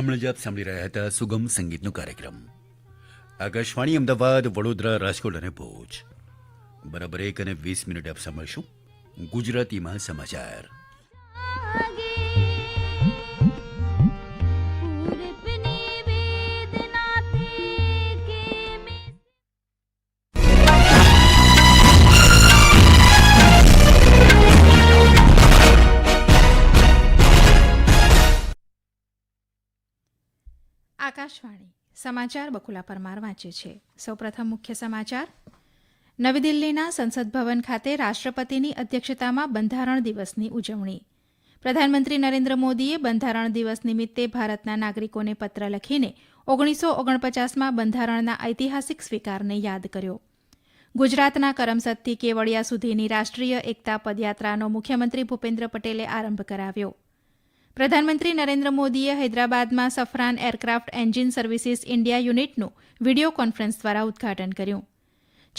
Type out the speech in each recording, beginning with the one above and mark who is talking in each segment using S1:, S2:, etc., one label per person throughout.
S1: હમણાં જ આપ સાંભળી રહ્યા હતા સુગમ સંગીતનો કાર્યક્રમ. આકાશવાણી, અમદાવાદ, વડોદરા, રાજકોટ અને ભુજ. બરાબર એક અને વીસ મિનિટ આપ સાંભળશું. ગુજરાતીમાં સમાચાર.
S2: આકાશવાણી સમાચાર બકુલા પરમાર વાંચે છે. સૌપ્રથમ મુખ્ય સમાચાર. નવી દિલ્હીના સંસદ ભવન ખાતે રાષ્ટ્રપતિની અધ્યક્ષતામાં બંધારણ દિવસની ઉજવણી. પ્રધાનમંત્રી નરેન્દ્ર મોદીએ બંધારણ દિવસ નિમિત્તે ભારતના નાગરિકોને પત્ર લખીને ઓગણીસો ઓગણપચાસમાં બંધારણના ઐતિહાસિક સ્વીકારને યાદ કર્યો. ગુજરાતના કરમસદથી કેવડિયા સુધીની રાષ્ટ્રીય એકતા પદયાત્રાનો મુખ્યમંત્રી ભૂપેન્દ્ર પટેલે આરંભ કરાવ્યો. પ્રધાનમંત્રી નરેન્દ્ર મોદીએ હૈદરાબાદમાં Safran aircraft engine services India યુનિટનું વીડિયો કોન્ફરન્સ દ્વારા ઉદ્ઘાટન કર્યું.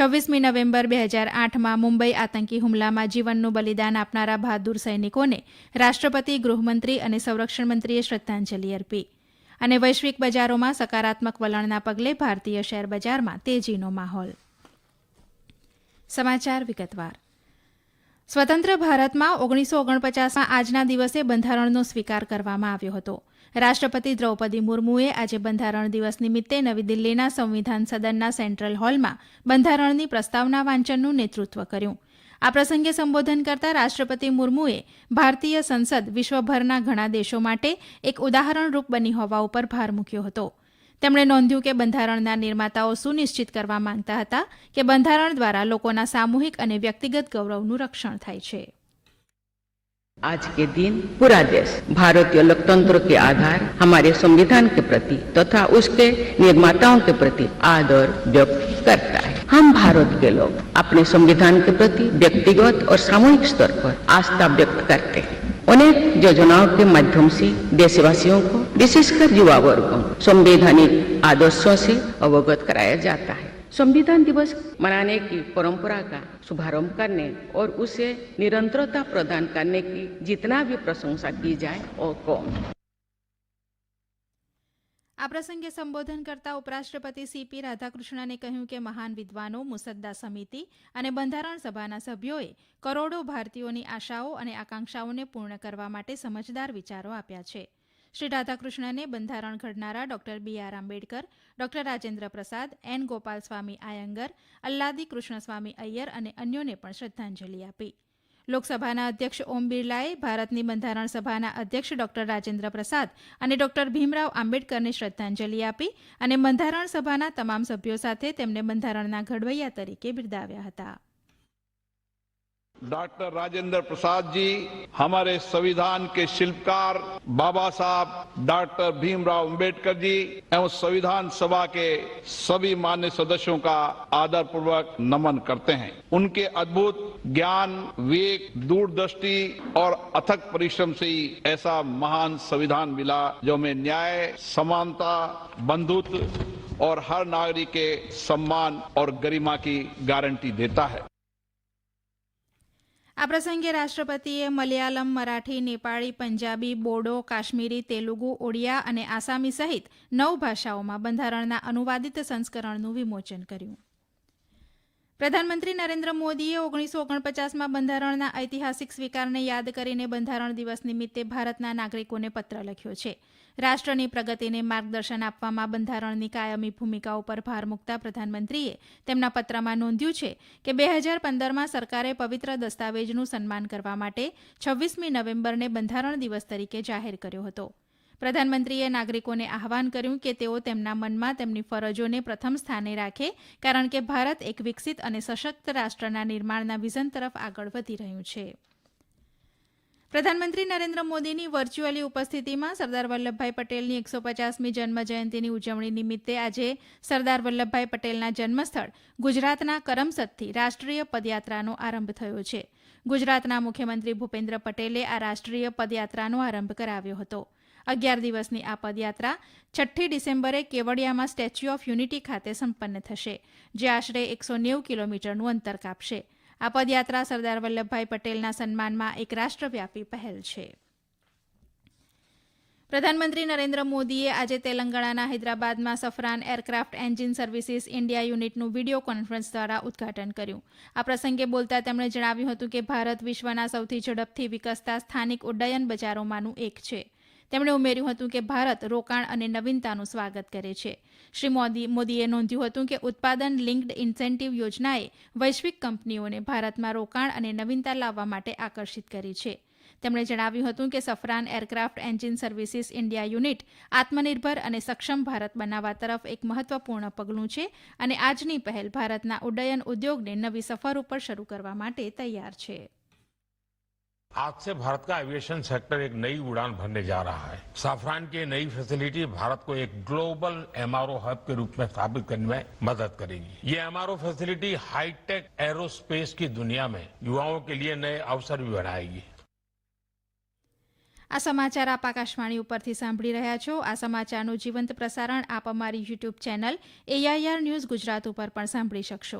S2: છવ્વીસમી નવેમ્બર બે હજાર આઠમાં મુંબઈ આતંકી હુમલામાં જીવનનું બલિદાન આપનારા બહાદુર સૈનિકોને રાષ્ટ્રપતિ, ગૃહમંત્રી અને સંરક્ષણ મંત્રીએ શ્રદ્ધાંજલિ અર્પી. અને વૈશ્વિક બજારોમાં સકારાત્મક વલણના પગલે ભારતીય શેર બજારમાં તેજીનો માહોલ. સમાચાર વિગતવાર. સ્વતંત્ર ભારતમાં ઓગણીસો ઓગણપચાસમાં આજના દિવસે બંધારણનો સ્વીકાર કરવામાં આવ્યો હતો. રાષ્ટ્રપતિ દ્રૌપદી મુર્મુએ આજે બંધારણ દિવસ નિમિત્તે નવી દિલ્હીના સંવિધાન સદનના સેન્ટ્રલ હોલમાં બંધારણની પ્રસ્તાવના વાંચનનું નેતૃત્વ કર્યું. આ પ્રસંગે સંબોધન કરતા રાષ્ટ્રપતિ મુર્મુએ ભારતીય સંસદ વિશ્વભરના ઘણા દેશો માટે એક ઉદાહરણરૂપ બની હોવા ઉપર ભાર મૂક્યો હતો. તેમણે નોંધ્યું કે બંધારણના નિર્માતાઓ સુનિશ્ચિત કરવા માંગતા હતા કે બંધારણ દ્વારા લોકોના સામૂહિક અને વ્યક્તિગત ગૌરવનું રક્ષણ થાય છે
S3: आज के दिन पूरा देश भारतीय लोकतंत्र के आधार हमारे संविधान के प्रति तथा उसके निर्माताओं के प्रति आदर व्यक्त करता है हम भारत के लोग अपने संविधान के प्रति व्यक्तिगत और सामूहिक स्तर पर आस्था व्यक्त करते हैं अनेक योजनाओं के माध्यम से देशवासियों को विशेषकर युवा वर्ग को संवैधानिक आदर्शों से अवगत कराया जाता है संविधान दिवस मनाने की परंपरा का शुभारंभ करने और उसे निरंतरता प्रदान करने की जितना भी प्रशंसा की जाए और कम है।
S2: આ પ્રસંગે સંબોધન કરતા ઉપરાષ્ટ્રપતિ સીપી રાધાકૃષ્ણને કહ્યું કે મહાન વિદ્વાનો મુસદ્દા સમિતિ અને બંધારણ સભાના સભ્યોએ કરોડો ભારતીયોની આશાઓ અને આકાંક્ષાઓને પૂર્ણ કરવા માટે સમજદાર વિચારો આપ્યા છે શ્રી રાધાકૃષ્ણને બંધારણ ઘડનારા doctor B R Ambedkar, doctor Rajendra Prasad, N Gopal Swami Ayyangar, Alladi Krishnaswami Ayyar અને અન્યોને પણ શ્રદ્ધાંજલિ આપી. લોકસભાના અધ્યક્ષ ઓમ બિરલાએ ભારતની બંધારણ સભાના અધ્યક્ષ ડોક્ટર રાજેન્દ્ર પ્રસાદ અને ડોક્ટર ભીમરાવ આંબેડકરને શ્રદ્ધાંજલિ આપી અને બંધારણ સભાના તમામ સભ્યો સાથે તેમને બંધારણના ઘડવૈયા તરીકે બિરદાવ્યા હતા.
S4: डॉक्टर राजेंद्र प्रसाद जी, हमारे संविधान के शिल्पकार बाबा साहब, डॉक्टर भीमराव अंबेडकर जी, एवं संविधान सभा के सभी मान्य सदस्यों का आदर पूर्वक नमन करते हैं। उनके अद्भुत ज्ञान, विवेक, दूरदृष्टि और अथक परिश्रम से ही ऐसा महान संविधान मिला, जो हमें न्याय, समानता, बंधुत्व और हर नागरिक के सम्मान और गरिमा की गारंटी देता है।
S2: આ પ્રસંગે રાષ્ટ્રપતિએ મલયાલમ, મરાઠી, નેપાળી, પંજાબી, બોડો, કાશ્મીરી, તેલુગુ, ઓડિયા અને આસામી સહિત નવ ભાષાઓમાં બંધારણના અનુવાદિત સંસ્કરણનું વિમોચન કર્યું. પ્રધાનમંત્રી નરેન્દ્ર મોદીએ ઓગણીસો ઓગણપચાસમાં બંધારણના ઐતિહાસિક સ્વીકારને યાદ કરીને બંધારણ દિવસ નિમિત્તે ભારતના નાગરિકોને પત્ર લખ્યો છે. રાષ્ટ્રની પ્રગતિને માર્ગદર્શન આપવામાં બંધારણની કાયમી ભૂમિકા ઉપર ભાર મૂકતા પ્રધાનમંત્રીએ તેમના પત્રમાં નોંધ્યું છે કે બે હજાર પંદરમાં સરકારે પવિત્ર દસ્તાવેજનું સન્માન કરવા માટે છવ્વીસમી નવેમ્બરને બંધારણ દિવસ તરીકે જાહેર કર્યો હતો. પ્રધાનમંત્રીએ નાગરિકોને આહવાન કર્યું કે તેઓ તેમના મનમાં તેમની ફરજોને પ્રથમ સ્થાને રાખે, કારણ કે ભારત એક વિકસિત અને સશક્ત રાષ્ટ્રના નિર્માણના વિઝન તરફ આગળ વધી રહ્યું છે. પ્રધાનમંત્રી નરેન્દ્ર મોદીની વર્ચ્યુઅલી ઉપસ્થિતિમાં સરદાર વલ્લભભાઈ પટેલની એકસો પચાસમી જન્મજયંતીની ઉજવણી નિમિત્તે આજે સરદાર વલ્લભભાઈ પટેલના જન્મસ્થળ ગુજરાતના કરમસદથી રાષ્ટ્રીય પદયાત્રાનો આરંભ થયો છે. ગુજરાતના મુખ્યમંત્રી ભૂપેન્દ્ર પટેલે આ રાષ્ટ્રીય પદયાત્રાનો આરંભ કરાવ્યો હતો. અગિયાર દિવસની આ પદયાત્રા છઠ્ઠી ડિસેમ્બરે કેવડિયામાં સ્ટેચ્યુ ઓફ યુનિટી ખાતે સંપન્ન થશે, જે આશરે એકસો નેવું કિલોમીટરનું અંતર કાપશે. આ પદયાત્રા સરદાર વલ્લભભાઈ પટેલના સન્માનમાં એક રાષ્ટ્રવ્યાપી પહેલ છે. પ્રધાનમંત્રી નરેન્દ્ર મોદીએ આજે તેલંગાણાના હૈદરાબાદમાં Safran aircraft engine services India યુનિટનું વીડિયો કોન્ફરન્સ દ્વારા ઉદ્ઘાટન કર્યું. આ પ્રસંગે બોલતા તેમણે જણાવ્યું હતું કે ભારત વિશ્વના સૌથી ઝડપથી વિકસતા સ્થાનિક ઉડ્ડયન બજારોમાંનું એક છે. તેમણે ઉમેર્યું હતું કે ભારત રોકાણ અને નવીનતાનું સ્વાગત કરે છે. શ્રી મોદી, મોદીએ નોંધ્યું હતું કે ઉત્પાદન લિંક્ડ ઇન્સેન્ટિવ યોજનાએ વૈશ્વિક કંપનીઓને ભારતમાં રોકાણ અને નવીનતા લાવવા માટે આકર્ષિત કરી છે. તેમણે જણાવ્યું હતું કે Safran aircraft engine services India unit આત્મનિર્ભર અને સક્ષમ ભારત બનાવવા તરફ એક મહત્વપૂર્ણ પગલું છે અને આજની પહેલ ભારતના ઉડ્ડયન ઉદ્યોગને નવી સફર ઉપર શરૂ કરવા માટે તૈયાર છે.
S5: आज से भारत का एविएशन सेक्टर एक नई उड़ान भरने जा रहा है साफरान की नई फैसिलिटी भारत को एक ग्लोबल एमआरओ हब के रूप में स्थापित करने में मदद करेगी ये एमआरओ फैसिलिटी हाईटेक एरोस्पेस की दुनिया में युवाओं के लिए नए अवसर भी बनाएगी
S2: આ સમાચાર આપ આકાશવાણી ઉપરથી સાંભળી રહ્યા છો આ સમાચારનું જીવંત પ્રસારણ આપ અમારી YouTube channel AIR news Gujarat ઉપર પણ સાંભળી શકશો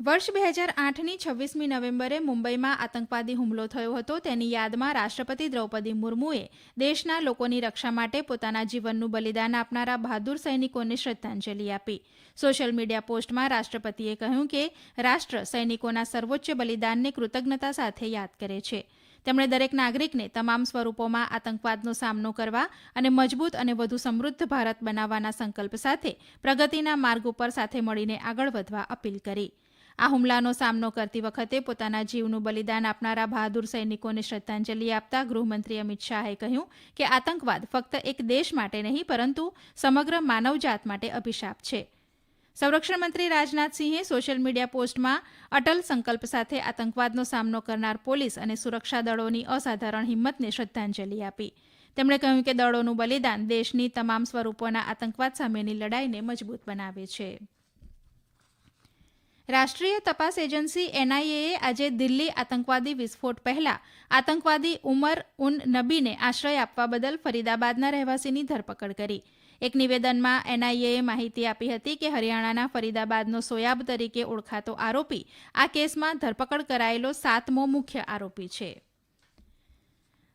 S2: વર્ષ બે હજાર આઠની છવ્વીસમી નવેમ્બરે મુંબઈમાં આતંકવાદી હુમલો થયો હતો. તેની યાદમાં રાષ્ટ્રપતિ દ્રૌપદી મુર્મુએ દેશના લોકોની રક્ષા માટે પોતાના જીવનનું બલિદાન આપનારા બહાદુર સૈનિકોને શ્રદ્ધાંજલિ આપી. સોશિયલ મીડિયા પોસ્ટમાં રાષ્ટ્રપતિએ કહ્યું કે, રાષ્ટ્ર સૈનિકોના સર્વોચ્ચ બલિદાનને કૃતજ્ઞતા સાથે યાદ કરે છે. તેમણે દરેક નાગરિકને તમામ સ્વરૂપોમાં આતંકવાદનો સામનો કરવા અને મજબૂત અને વધુ સમૃદ્ધ ભારત બનાવવાના સંકલ્પ સાથે પ્રગતિના માર્ગ ઉપર સાથે મળીને આગળ વધવા અપીલ કરી. આ હુમલાનો સામનો કરતી વખતે પોતાના જીવનું બલિદાન આપનારા બહાદુર સૈનિકોને શ્રદ્ધાંજલિ આપતા ગૃહમંત્રી અમિત શાહે કહ્યું કે આતંકવાદ ફક્ત એક દેશ માટે નહીં, પરંતુ સમગ્ર માનવજાત માટે અભિશાપ છે. સંરક્ષણ મંત્રી રાજનાથસિંહે સોશિયલ મીડિયા પોસ્ટમાં અટલ સંકલ્પ સાથે આતંકવાદનો સામનો કરનાર પોલીસ અને સુરક્ષા દળોની અસાધારણ હિંમતને શ્રદ્ધાંજલિ આપી. તેમણે કહ્યું કે દળોનું બલિદાન દેશની તમામ સ્વરૂપોના આતંકવાદ સામેની લડાઈને મજબૂત બનાવે છે. રાષ્ટ્રીય તપાસ એજન્સી એનઆઈએએ આજે દિલ્હી આતંકવાદી વિસ્ફોટ પહેલા આતંકવાદી ઉમર ઉન નબીને આશ્રય આપવા બદલ ફરીદાબાદના રહેવાસીની ધરપકડ કરી. એક નિવેદનમાં એનઆઈએએ માહિતી આપી હતી કે હરિયાણાના ફરીદાબાદનો સોયાબ તરીકે ઓળખાતો આરોપી આ કેસમાં ધરપકડ કરાયેલો સાતમો મુખ્ય આરોપી છે.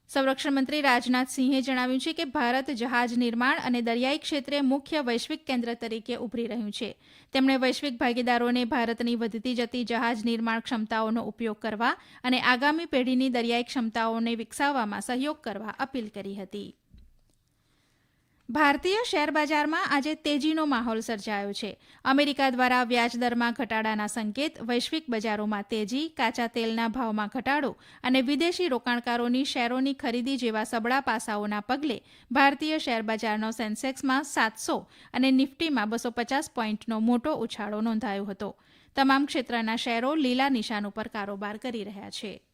S2: સંરક્ષણ મંત્રી રાજનાથસિંહે જણાવ્યું છે કે ભારત જહાજ નિર્માણ અને દરિયાઈ ક્ષેત્રે મુખ્ય વૈશ્વિક કેન્દ્ર તરીકે ઉભરી રહ્યું છે. તેમણે વૈશ્વિક ભાગીદારોને ભારતની વધતી જતી જહાજ નિર્માણ ક્ષમતાઓનો ઉપયોગ કરવા અને આગામી પેઢીની દરિયાઈ ક્ષમતાઓને વિકસાવવામાં સહયોગ કરવા અપીલ કરી હતી. ભારતીય શેર બજારમાં આજે તેજીનો માહોલ સર્જાયો છે. અમેરિકા દ્વારા વ્યાજદરમાં ઘટાડાના સંકેત, વૈશ્વિક બજારોમાં તેજી, કાચા તેલના ભાવમાં ઘટાડો અને વિદેશી રોકાણકારોની શેરોની ખરીદી જેવા સબળા પાસાઓના પગલે ભારતીય શેરબજારનો સેન્સેક્સમાં સાતસો અને નિફ્ટીમાં બસો પચાસ પોઈન્ટનો મોટો ઉછાળો નોંધાયો હતો. તમામ ક્ષેત્રના શેરો લીલા નિશાન ઉપર કારોબાર કરી રહ્યા છે.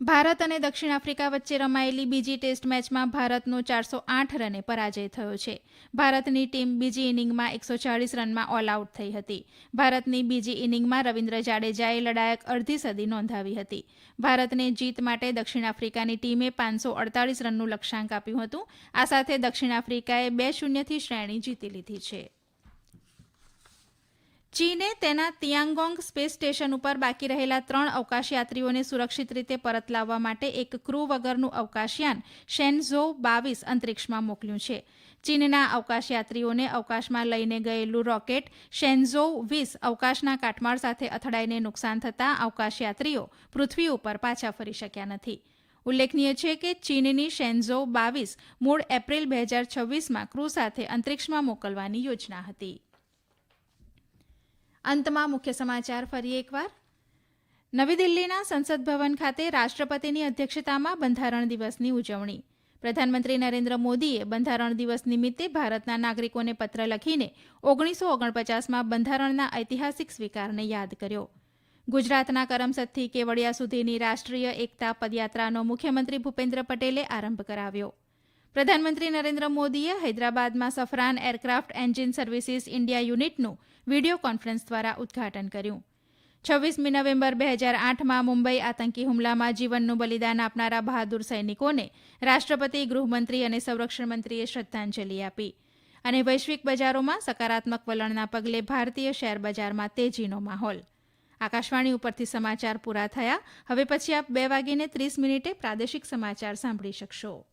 S2: ભારત અને દક્ષિણ આફ્રિકા વચ્ચે રમાયેલી બીજી ટેસ્ટ મેચમાં ભારતનો ચારસો આઠ રને પરાજય થયો છે. ભારતની ટીમ બીજી ઇનિંગમાં એકસો ચાળીસ રનમાં ઓલ આઉટ થઈ હતી. ભારતની બીજી ઇનિંગમાં રવિન્દ્ર જાડેજાએ લડાયક અડધી સદી નોંધાવી હતી. ભારતને જીત માટે દક્ષિણ આફ્રિકાની ટીમે પાંચસો અડતાળીસ રનનું લક્ષ્યાંક આપ્યું હતું. આ સાથે દક્ષિણ આફ્રિકાએ બે શૂન્યથી શ્રેણી જીતી લીધી છે. ચીને તેના તિયાંગોંગ સ્પેસ સ્ટેશન ઉપર બાકી રહેલા ત્રણ અવકાશયાત્રીઓને સુરક્ષિત રીતે પરત લાવવા માટે એક ક્રૂ વગરનું અવકાશયાન શેનઝો બાવીસ અંતરિક્ષમાં મોકલ્યું છે. ચીનના અવકાશયાત્રીઓને અવકાશમાં લઈને ગયેલું રોકેટ શેનઝો વીસ અવકાશના કાટમાળ સાથે અથડાઈને નુકસાન થતાં અવકાશયાત્રીઓ પૃથ્વી ઉપર પાછા ફરી શક્યા નથી. ઉલ્લેખનીય છે કે ચીનની શેન્ઝો બાવીસ મૂળ એપ્રિલ બે હજાર છવ્વીસમાં ક્રૂ સાથે અંતરિક્ષમાં મોકલવાની યોજના હતી. અંતમાં મુખ્ય સમાચાર ફરી એકવાર. નવી દિલ્હીના સંસદ ભવન ખાતે રાષ્ટ્રપતિની અધ્યક્ષતામાં બંધારણ દિવસની ઉજવણી. પ્રધાનમંત્રી નરેન્દ્ર મોદીએ બંધારણ દિવસ નિમિત્તે ભારતના નાગરિકોને પત્ર લખીને ઓગણીસો ઓગણપચાસમાં બંધારણના ઐતિહાસિક સ્વીકારને યાદ કર્યો. ગુજરાતના કરમસદથી કેવડિયા સુધીની રાષ્ટ્રીય એકતા પદયાત્રાનો મુખ્યમંત્રી ભૂપેન્દ્ર પટેલે આરંભ કરાવ્યો. પ્રધાનમંત્રી નરેન્દ્ર મોદીએ હૈદરાબાદમાં Safran aircraft engine services India યુનિટનું વીડિયો કોન્ફરન્સ દ્વારા ઉદઘાટન કર્યું. છવ્વીસમી નવેમ્બર બે હજાર આઠમાં મુંબઈ આતંકી હુમલામાં જીવનનું બલિદાન આપનારા બહાદુર સૈનિકોને રાષ્ટ્રપતિ, ગૃહમંત્રી અને સંરક્ષણ મંત્રીએ શ્રદ્ધાંજલિ આપી. અને વૈશ્વિક બજારોમાં સકારાત્મક વલણના પગલે ભારતીય શેર બજારમાં તેજીનો માહોલ. આકાશવાણી ઉપરથી સમાચાર પૂરા થયા. હવે પછી આપ બે વાગીને ત્રીસ મિનિટે પ્રાદેશિક સમાચાર સાંભળી શકશો.